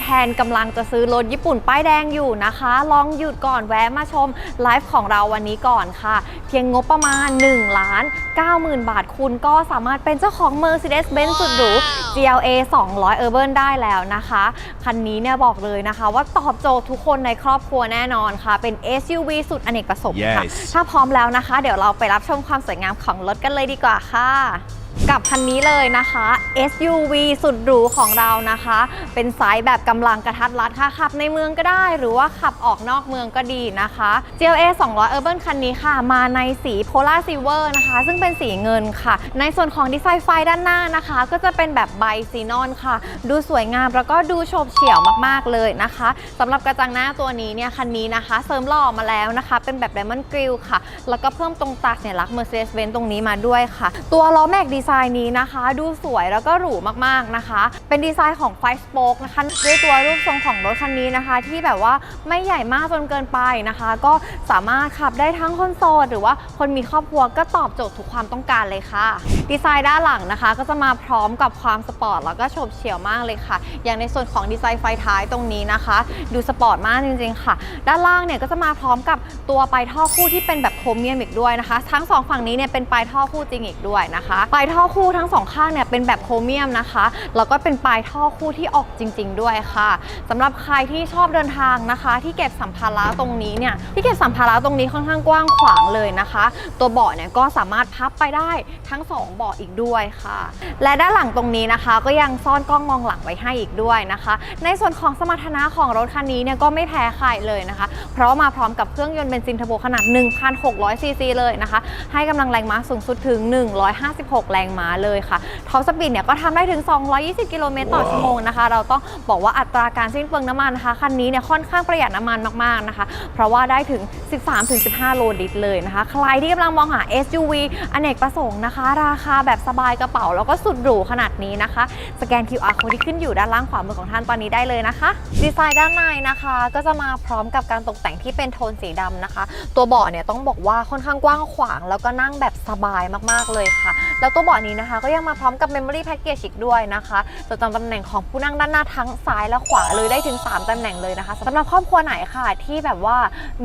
แพลนกำลังจะซื้อรถญี่ปุ่นป้ายแดงอยู่นะคะ ลองหยุดก่อนแวะมาชมไลฟ์ของเราวันนี้ก่อนค่ะ เพียงงบประมาณ1ล้าน90,000 บาทคุณก็สามารถเป็นเจ้าของ Mercedes-Benz สุดหรู GLA 200 Urban ได้แล้วนะคะ คันนี้เนี่ยบอกเลยนะคะ ว่าตอบโจทย์ทุกคนในครอบครัวแน่นอนค่ะ เป็น SUV สุดอเนกประสงค์ค่ะ Yes ถ้าพร้อมแล้วนะคะ เดี๋ยวเราไปรับชมความสวยงามของรถกันเลยดีกว่าค่ะ กับคันนี้เลยนะคะ SUV สุดหรูของเรานะคะ เป็นไซส์แบบกำลังกระทัดรัดค่ะขับในเมืองก็ได้ หรือว่าขับออกนอกเมืองก็ดีนะคะ GLA 200 Urban คันนี้ค่ะ มาในสี Polar Silver นะคะ ซึ่งเป็นสีเงินค่ะ ในส่วนของดีไซน์ไฟด้านหน้านะคะ ก็จะเป็นแบบใบซีนอนค่ะ ดูสวยงามแล้วก็ดูโฉบเฉี่ยวมากๆเลยนะคะสำหรับกระจังหน้าตัวนี้เนี่ยคันนี้นะคะ เสริมหล่อมาแล้วนะคะ เป็นแบบ Diamond Grill ค่ะ แล้วก็เพิ่มตรงตาสัญลักษณ์ Mercedes-Benz ตรงนี้มาด้วยค่ะ ตัวล้อแม็กดีไซน์นี้นะคะ ดูสวยแล้วก็หรูมากๆนะคะ เป็นดีไซน์ของไฟสโป๊กนะคะด้วยตัวรูปทรงของรถคันนี้นะคะ ที่แบบว่าไม่ใหญ่มากจนเกินไปนะคะ ก็สามารถขับได้ทั้งคนโสดหรือว่าคนมีครอบครัวก็ตอบโจทย์ทุกความต้องการเลยค่ะ ดีไซน์ด้านหลังนะคะ ก็จะมาพร้อมกับความสปอร์ตแล้วก็โฉบเฉี่ยวมากเลยค่ะ อย่างในส่วนของดีไซน์ไฟท้ายตรงนี้นะคะ ดูสปอร์ตมากจริงๆค่ะ ด้านล่างเนี่ยก็จะมาพร้อมกับตัวปลายท่อคู่ที่เป็นแบบโครเมียมอีกด้วยนะคะ ทั้งสองฝั่งนี้เนี่ยเป็นปลายท่อคู่จริงอีกด้วยนะคะปลายท่อ่อคู่ทั้งสองข้างเนี่ยเป็นแบบโครเมียมนะคะแล้วก็เป็นปลายท่อคู่ที่ออกจริง ๆ ด้วยค่ะสำหรับใครที่ชอบเดินทางนะคะ ที่เก็บสัมภาระตรงนี้เนี่ยที่เก็บสัมภาระตรงนี้ค่อนข้างกว้างขวางเลยนะคะ ตัวเบาะเนี่ยก็สามารถพับไปได้ทั้งสองเบาะอีกด้วยค่ะ และด้านหลังตรงนี้นะคะ ก็ยังซ่อนกล้องมองหลังไว้ให้อีกด้วยนะคะ ในส่วนของสมรรถนะของรถคันนี้เนี่ยก็ไม่แพ้ใครเลยนะคะ เพราะมาพร้อมกับเครื่องยนต์เบนซินเทอร์โบขนาด 1,600ซีซีเลยนะคะ ให้กำลังแรงม้าสูงสุดถึง 156แรงม้าเลยค่ะท็อปสปีดเนี่ยก็ทำได้ถึง 220 กิโลเมตรต่อชั่วโมงนะคะ เราต้องบอกว่าอัตราการสิ้นเปลืองน้ำมันนะคะคันนี้เนี่ยค่อนข้างประหยัดน้ำมันมากๆนะคะ เพราะว่าได้ถึง 13-15 โลลิตรเลยนะคะ ใครที่กำลังมองหา SUV อเนกประสงค์นะคะ ราคาแบบสบายกระเป๋าแล้วก็สุดหรูขนาดนี้นะคะ สแกน QR code ที่ขึ้นอยู่ด้านล่างขวามือของท่านตอนนี้ได้เลยนะคะ ดีไซน์ด้านในนะคะ ก็จะมาพร้อมกับการตกแต่งที่เป็นโทนสีดำนะคะ ตัวเบาะเนี่ยต้องบอกว่าค่อนข้างกว้างขวาง แล้วก็นั่งแบบ สบายมากๆเลยค่ะ แล้วตัวเบาะนี้นะคะ ก็ยังมาพร้อมกับ Memory Package อีกด้วยนะคะจะจำตำแหน่งของผู้นั่งด้านหน้าทั้งซ้ายและขวาเลยได้ถึง 3ตำแหน่งเลยนะคะสำหรับครอบครัวไหนค่ะ ที่แบบว่า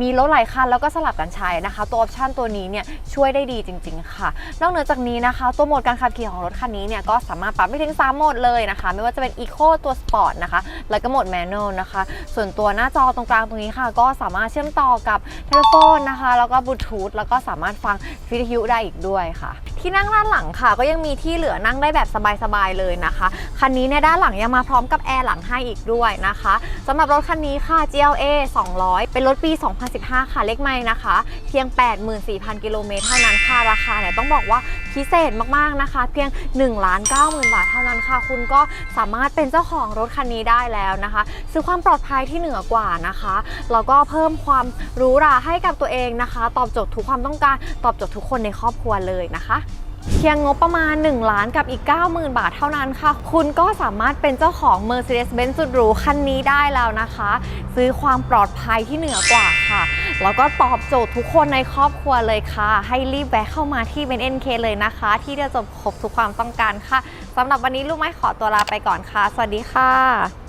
มีรถหลายคันแล้วก็สลับกันใช้นะคะ ตัวออปชันตัวนี้เนี่ยช่วยได้ดีจริง ๆ ค่ะ นอกเหนือจากนี้นะคะ ตัวโหมดการขับขี่ของรถคันนี้เนี่ยก็สามารถปรับได้ถึง 3 โหมดเลยนะคะ ไม่ว่าจะเป็น Eco ตัว Sport นะคะแล้วก็โหมด Manual นะคะ ส่วนตัวหน้าจอตรงกลางตรงนี้ค่ะ ก็สามารถเชื่อมต่อกับเทเลโฟนนะคะ แล้วก็บลูทูธแล้วก็สามารถฟังวิทยุได้อีกด้วยค่ะ ที่นั่งด้านหลังค่ะ ก็ยังมีที่เหลือนั่งได้แบบสบายๆเลยนะคะ คันนี้ในยด้านหลังยังมาพร้อมกับแอร์หลังให้อีกด้วยนะคะสำหรับรถคันนี้ค่ะ GLA 200 เป็นรถปี 2015 ค่ะเลขไม่นะคะ เพียง 84,000 กิโลเมตรเท่านั้นค่ะราคาเนี่ยต้องบอกว่าพิเศษมากๆนะคะ เพียง1ล้าน90,000 บาทเท่านั้นค่ะ คุณก็สามารถเป็นเจ้าของรถคันนี้ได้แล้วนะคะ ซื้อความปลอดภัยที่เหนือกว่านะคะแล้วก็เพิ่มความหรูหราให้กับตัวเองนะคะ ตอบโจทย์ทุกความต้องการ ตอบโจทย์ทุกคนในครอบครัวเลยนะคะ เพียงงบประมาณ 1 ล้านกับอีก 90,000 บาทเท่านั้นค่ะ คุณก็สามารถเป็นเจ้าของ Mercedes-Benz สุดหรูคันนี้ได้แล้วนะคะ ซื้อความปลอดภัยที่เหนือกว่าค่ะ แล้วก็ตอบโจทย์ทุกคนในครอบครัวเลยค่ะ ให้รีบแวะเข้ามาที่เบนเอ็นเคเลยนะคะ ที่เดียวจบครบทุกความต้องการค่ะสำหรับวันนี้ลูกไม้ขอตัวลาไปก่อนค่ะ สวัสดีค่ะ